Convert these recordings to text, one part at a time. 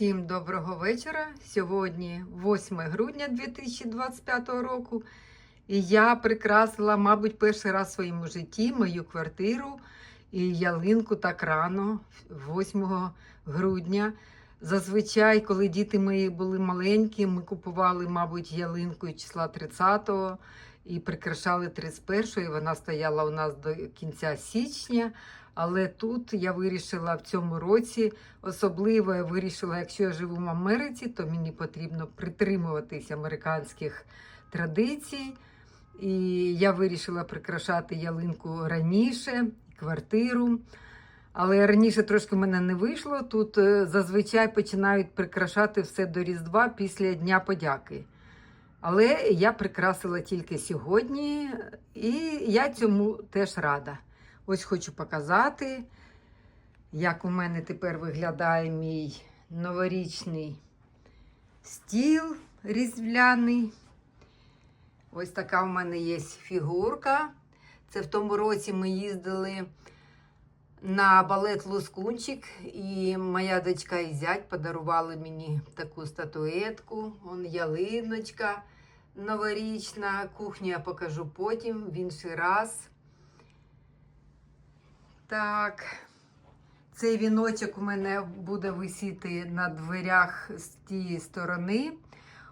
Всім доброго вечора. Сьогодні 8 грудня 2025 року. І я прикрасила, мабуть, перший раз в своєму житті мою квартиру і ялинку так рано, 8 грудня. Зазвичай, коли діти мої були маленькі, ми купували, мабуть, ялинку числа 30-го і прикрашали 31-го, і вона стояла у нас до кінця січня. Але тут я вирішила в цьому році, особливо я вирішила, якщо я живу в Америці, то мені потрібно притримуватись американських традицій. І я вирішила прикрашати ялинку раніше, квартиру. Але раніше трошки в мене не вийшло. Тут е, зазвичай починають прикрашати все до Різдва після Дня подяки. Але я прикрасила тільки сьогодні, і я цьому теж рада. Ось хочу показати, як у мене тепер виглядає мій новорічний стіл різдвяний. Ось така у мене є фігурка. Це в тому році ми їздили на балет Лускунчик, і моя дочка і зять подарували мені таку статуетку. Вон ялиночка новорічна. Кухню я покажу потім в інший раз. Так, цей віночок у мене буде висіти на дверях з тієї сторони.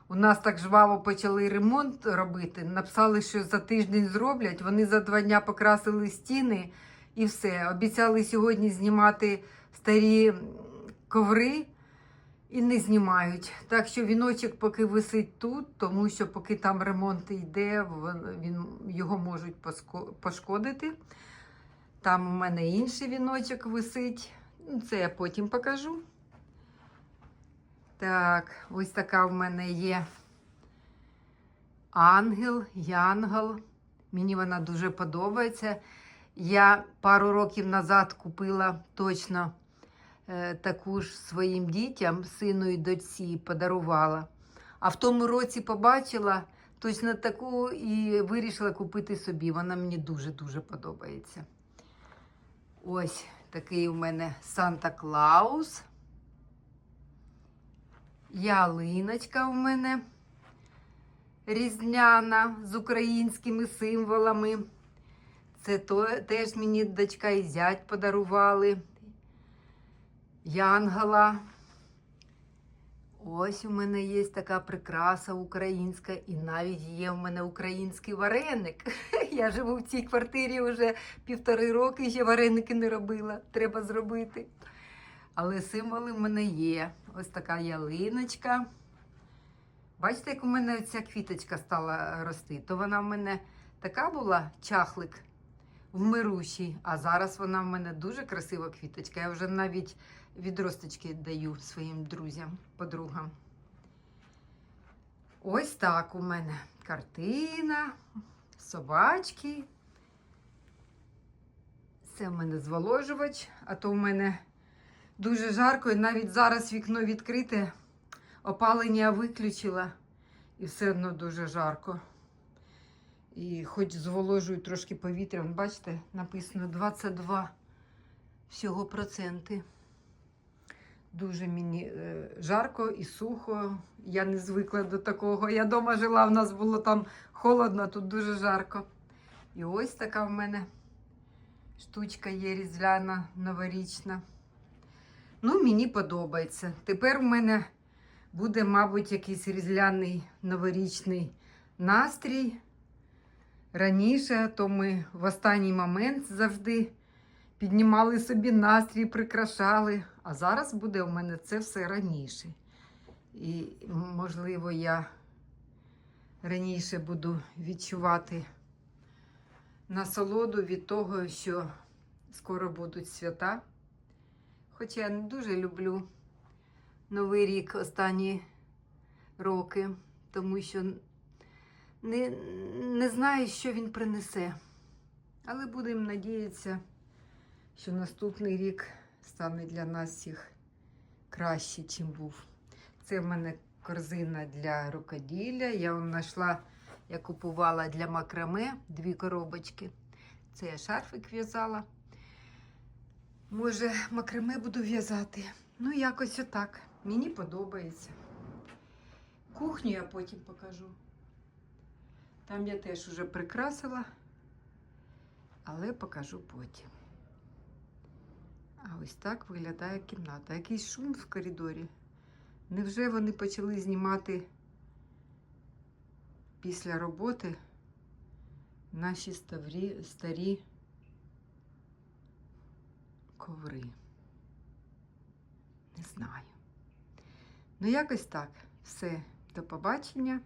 У нас так жваво почали ремонт робити. Написали, що за тиждень зроблять. Вони за два дня покрасили стіни і все. Обіцяли сьогодні знімати старі коври і не знімають. Так що віночок поки висить тут, тому що поки там ремонт йде, він, його можуть пошкодити. Там у мене інший віночок висить. Ну, Це я потім покажу. Так, ось така в мене є ангел, янгол. Мені вона дуже подобається. Я пару років назад купила точно е, таку ж своїм дітям, сину і дочці, подарувала. А в тому році побачила точно таку і вирішила купити собі. Вона мені дуже-дуже подобається. Ось такий у мене Санта Клаус. Ялиночка у мене різняна з українськими символами. Це то, теж мені дочка і зять подарували. Янгала. Ось у мене є така прикраса українська, і навіть є у мене український вареник. Я живу в цій квартирі вже півтори роки, ще вареники не робила. Треба зробити. Але символи в мене є. Ось така ялиночка. Бачите, як у мене ця квіточка стала рости? То вона в мене така була чахлик в мирущій, а зараз вона в мене дуже красива квіточка. Я вже навіть відросточки даю своїм друзям, подругам. Ось так у мене картина, собачки. Це в мене зволожувач, а то в мене дуже жарко, і навіть зараз вікно відкрите, опалення виключила, і все одно дуже жарко. І хоч зволожую трошки повітря, бачите, написано 22 всього проценти. Дуже мені е, жарко і сухо. Я не звикла до такого. Я вдома жила, в нас було там холодно, тут дуже жарко. І ось така в мене штучка є різдвяна, новорічна. Ну, мені подобається. Тепер у мене буде, мабуть, якийсь різдвяний новорічний настрій. Раніше, то ми в останній момент завжди піднімали собі настрій, прикрашали. А зараз буде у мене це все раніше. І, можливо, я раніше буду відчувати насолоду від того, що скоро будуть свята. Хоча я не дуже люблю Новий рік останні роки, тому що не, не знаю, що він принесе. Але будемо надіятися, що наступний рік стане для нас всіх краще, чим був. Це в мене корзина для рукоділля. Я вам знайшла, я купувала для макраме дві коробочки. Це я шарфик в'язала. Може, макраме буду в'язати. Ну, якось отак. Мені подобається. Кухню я потім покажу. Там я теж уже прикрасила, але покажу потім. А ось так виглядає кімната. Якийсь шум в коридорі. Невже вони почали знімати після роботи наші ставрі, старі коври? Не знаю. Ну, якось так. Все. До побачення.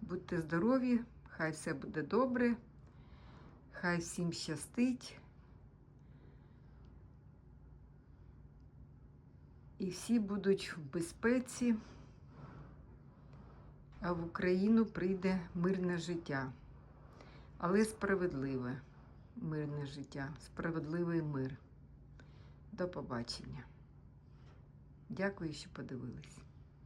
Будьте здорові, хай все буде добре, хай всім щастить. І всі будуть в безпеці, а в Україну прийде мирне життя, але справедливе мирне життя, справедливий мир. До побачення. Дякую, що подивились.